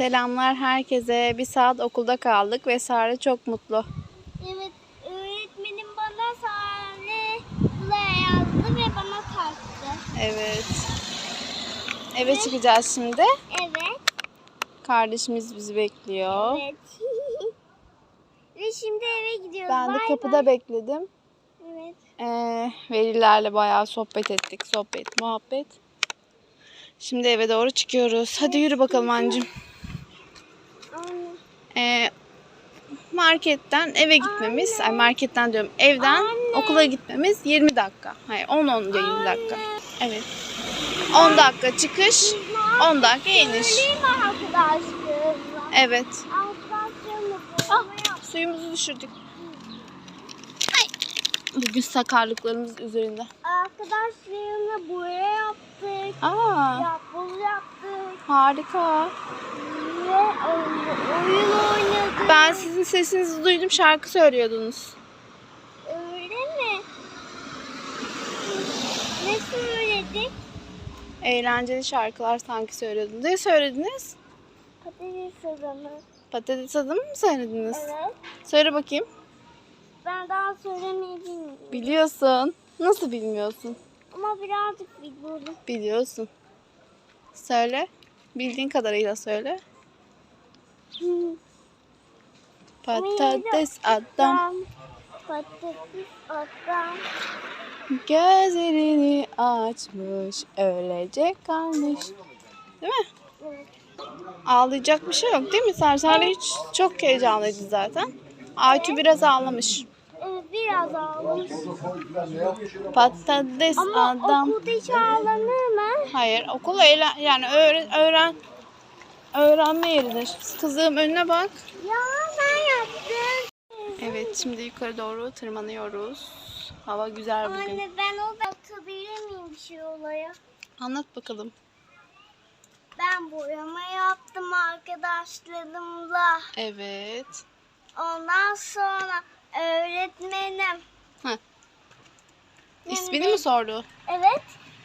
Selamlar herkese. Bir saat okulda kaldık ve Sare çok mutlu. Evet, öğretmenim bana Sare buraya yazdı ve bana taktı. Evet. Eve çıkacağız şimdi. Evet, Kardeşimiz bizi bekliyor. evet. ve şimdi eve gidiyoruz. Ben de Bay kapıda bay. bekledim. Evet. Ee, velilerle bayağı sohbet ettik. Sohbet, muhabbet. Şimdi eve doğru çıkıyoruz. Hadi yürü bakalım anneciğim. Anne. Ee, marketten eve gitmemiz, ay marketten diyorum evden Anne. okula gitmemiz 20 dakika. Hayır 10-10 20 dakika. Evet. 10 dakika çıkış, 10 dakika iniş. Evet. Ah, suyumuzu düşürdük. Bugün sakarlıklarımız üzerinde. Arkadaşlarımla boya yaptık. Aa, Yapboz yaptık. harika. Oyun, oynadık. Ben sizin sesinizi duydum, şarkı söylüyordunuz. Öyle mi? Ne söyledik? Eğlenceli şarkılar sanki söylüyordunuz. Ne söylediniz? Patates adamı. Patates adımı mı söylediniz? Evet. Söyle bakayım. Ben daha söylemeyi bilmiyorum. Biliyorsun. Nasıl bilmiyorsun? Ama birazcık biliyorum. Biliyorsun. Söyle. Bildiğin kadarıyla söyle. Patates adam Patates adam. gözlerini açmış öylece kalmış. Değil mi? Evet. Ağlayacak bir şey yok değil mi? Serseri hiç çok heyecanlıydı zaten. Aytu biraz ağlamış. Biraz ağlamış. Patates Ama adam. okulda hiç ağlanır mı? Hayır okul eğlen yani öğren öğren öğrenme yeridir. Kızım önüne bak. Ya ben yaptım. Evet şimdi yukarı doğru tırmanıyoruz. Hava güzel bugün. Anne ben o atabilir miyim bir şey olaya? Anlat bakalım. Ben boyama yaptım arkadaşlarımla. Evet. Ondan sonra öğretmenim. Heh. İsmini mi sordu? Evet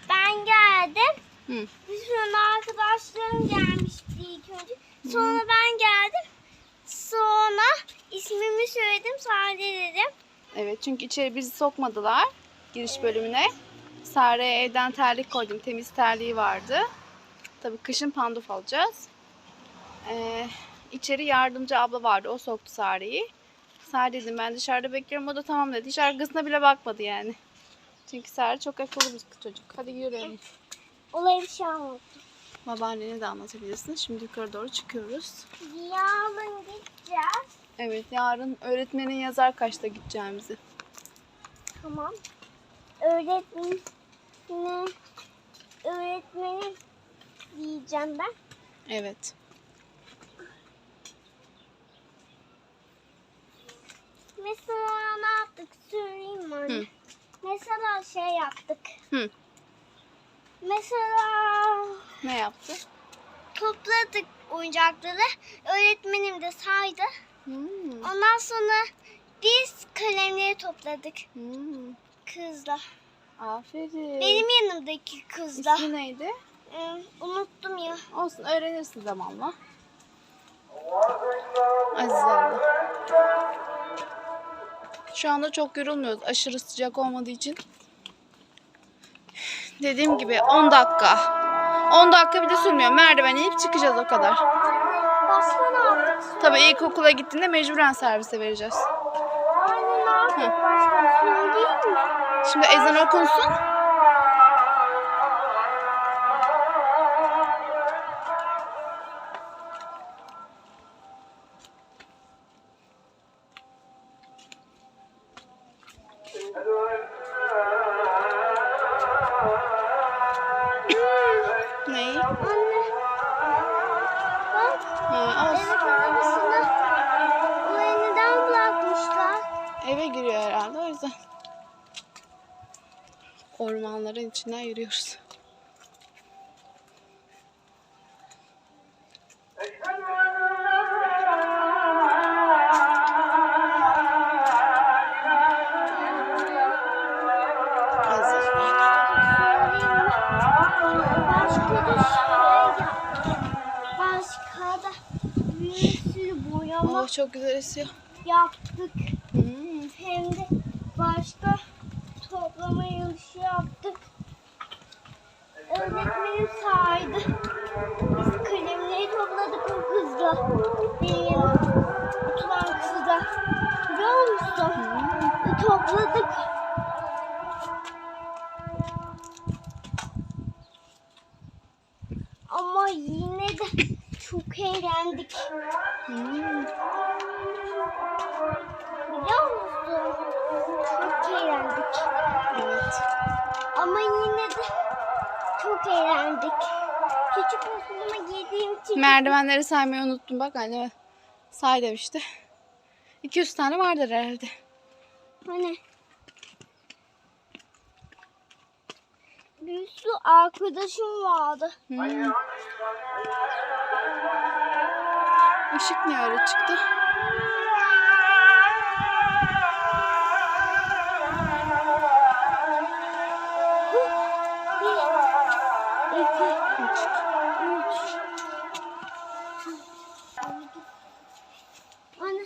ben geldim. Hı. Sonra arkadaşlarım gelmişti ilk önce. Sonra ben geldim. Sonra ismimi söyledim Sade dedim. Evet çünkü içeri bizi sokmadılar giriş bölümüne. Sare'ye evden terlik koydum. Temiz terliği vardı. Tabii kışın panduf alacağız. Ee, içeri yardımcı abla vardı. O soktu Sare'yi. Sare dedim ben dışarıda bekliyorum. O da tamam dedi. Hiç arkasına bile bakmadı yani. Çünkü Sare çok akıllı bir çocuk. Hadi yürüyelim. Olaya bir şey anlattım. Babaannene de anlatabilirsin. Şimdi yukarı doğru çıkıyoruz. Yarın gideceğiz. Evet yarın öğretmenin yazar kaçta gideceğimizi. Tamam. Öğretmenim. Öğretmenim diyeceğim ben. Evet. Mesela ne yaptık söyleyeyim mi anne? Hı. Mesela şey yaptık. Hı. Mesela Ne yaptı? topladık oyuncakları. Öğretmenim de saydı. Hmm. Ondan sonra biz kalemleri topladık Hmm. kızla. Aferin. Benim yanımdaki kızla. İsmi neydi? Ee, unuttum ya. Olsun öğrenirsin zamanla. Aziz abla. Şu anda çok yorulmuyoruz. Aşırı sıcak olmadığı için. Dediğim gibi 10 dakika. 10 dakika bile sürmüyor. Merdiven inip çıkacağız o kadar. Tabii ilkokula gittiğinde mecburen servise vereceğiz. Mi? Şimdi ezan okunsun. Anne. Bak. Ha, arabasında. Orayı neden bırakmışlar? Eve giriyor herhalde o yüzden. Ormanların içinden yürüyoruz. Boyama Oh çok güzel esiyor. yaptık. Hmm. Hem de başka toplama yarışı yaptık. Öğretmenim saydı. Biz kalemleri topladık o kızla. Benim Hmm. Biliyor musun? Çok eğlendik. Evet. Ama yine de çok eğlendik. Küçük okuluma girdiğim için Merdivenleri saymayı unuttum. Bak anne say demişti. 200 tane vardır herhalde. hani bir sürü arkadaşım vardı. Hmm. Işık ne öyle çıktı? Anne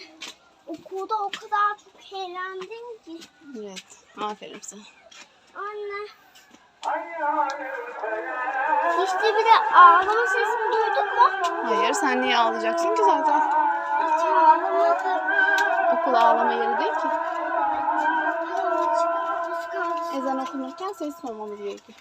okulda o kadar çok eğlendim ki. Evet. Aferin sana. Anne. İşte bir de ağlama sesini duydun mu? Hayır sen niye ağlayacaksın ki zaten? Hiç ağlamadım. Okul ağlama yeri değil ki. Ezan okunurken sessiz olmamız gerekiyor.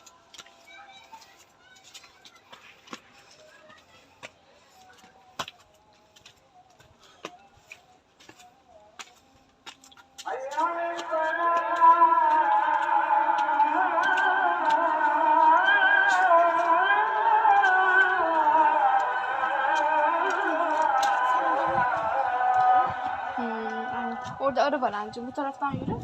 Orada arı var. Bu taraftan yürü.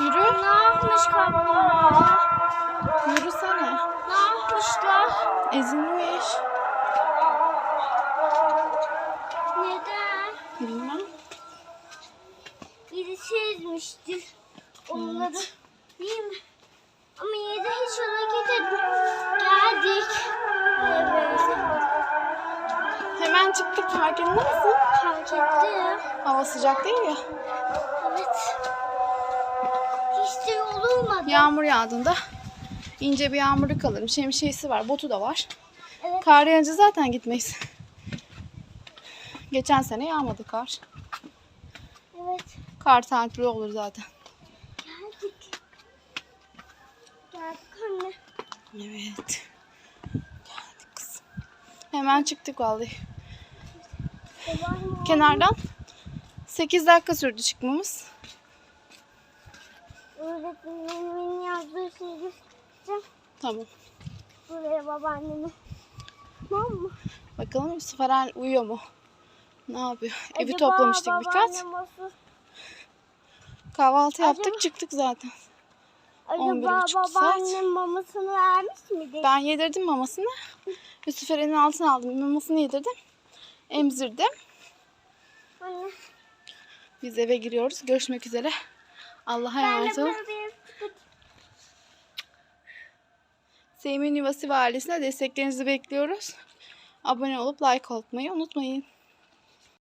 Yürü. Ne yapmış kaplumbağalar? Yürüsene. Ne yapmışlar? Ezilmiş. Neden? Bilmem. Birisi ezmiştir onları. Evet. Değil mi? Ama yine de hiç hareket etmiyor. Çıktık farkında mısın? Fark ettim. Hava sıcak değil ya. Evet. Hiç de yorulmadım. Yağmur yağdığında ince bir yağmurluk alırım. Şemsiyesi var, botu da var. Evet. Kar yağınca zaten gitmeyiz. Geçen sene yağmadı kar. Evet. Kar tatili olur zaten. Geldik. Geldik anne. Evet. Geldik kızım. Hemen çıktık vallahi. Kenardan 8 dakika sürdü çıkmamız. öğretmenimin yazdığı şeyi göstereceğim. Tamam. Buraya babaannemi. Tamam mı? Bakalım Yusuf Eren uyuyor mu? Ne yapıyor? Evi Acaba toplamıştık birkaç. nasıl- Kahvaltı yaptık Acaba- çıktık zaten. Acaba 11.30 saat. babaannem mamasını vermiş miydi? Ben yedirdim mamasını. Yusuf Eren'in altına aldım. Mamasını yedirdim. Emzirdim. Anne. Biz eve giriyoruz. Görüşmek üzere. Allah'a emanet olun. Sevim'in Yuvası ve ailesine desteklerinizi bekliyoruz. Abone olup like atmayı unutmayın.